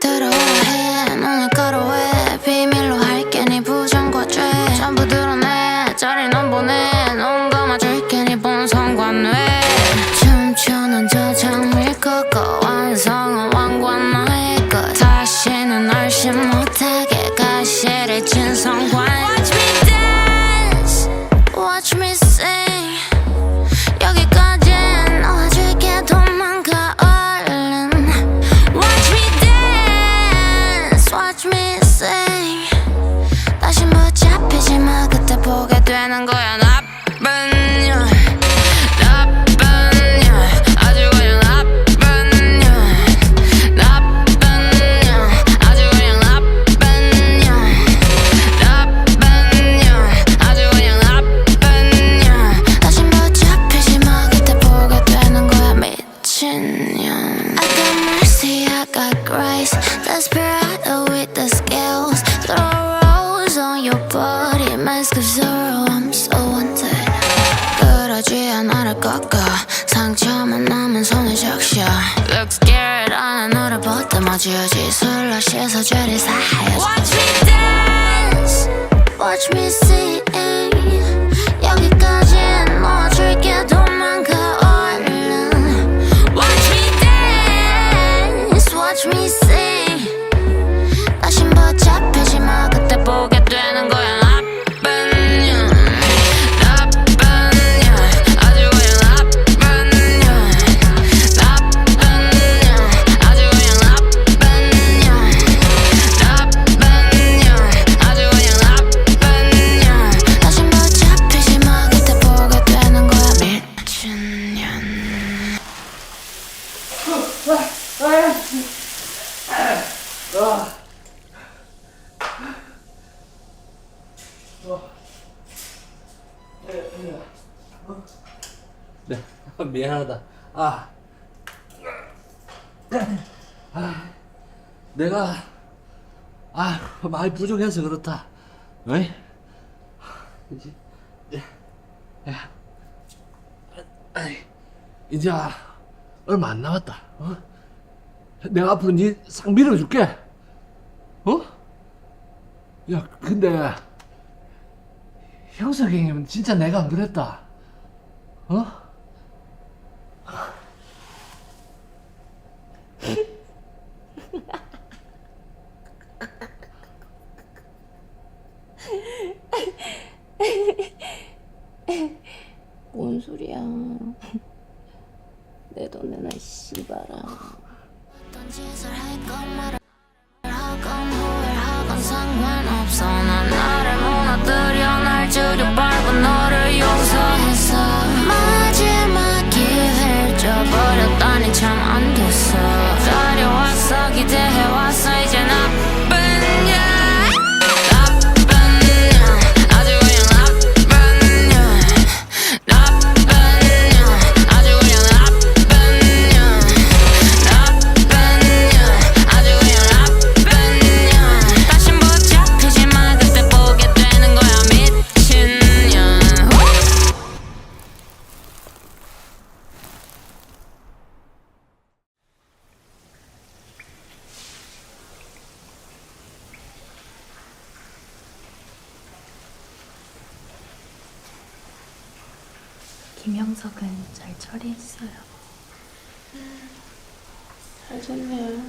들어오라 해 눈을 가로해. 비밀로 할게. 네 부정과 죄. 전부 드러내. 자리 넌 보내. 넌 감아줄게. 네 본성과 뇌. 춤추는 저 장밀 끄고 완성은 왕관 나의 것. 다시는 얼씬 못하게 가시를 진성관 되는 거야 Mask of sorrow I'm so wanted 그러지 않아를 꺾어 상처만 남은 손을 적셔 Look scared 안에 너를 보듬어주지 술로 씻어 죄를 사하여 Watch me dance Watch me sing 네, 미안하다. 아, 아, 내가 아 많이 부족해서 그렇다. 어이? 이제, 야, 아이, 이제 얼마 안 남았다. 어? 내가 앞으로 네상 밀어줄게. 어? 야, 근데 형석 형님은 진짜 내가 안 그랬다. 어? 뭔 소리야? 내돈 내놔 씨발아. 어떤 짓을 할건 말을 하건 후회하건 상관없어 난 김영석은 잘 처리했어요. 잘 됐네.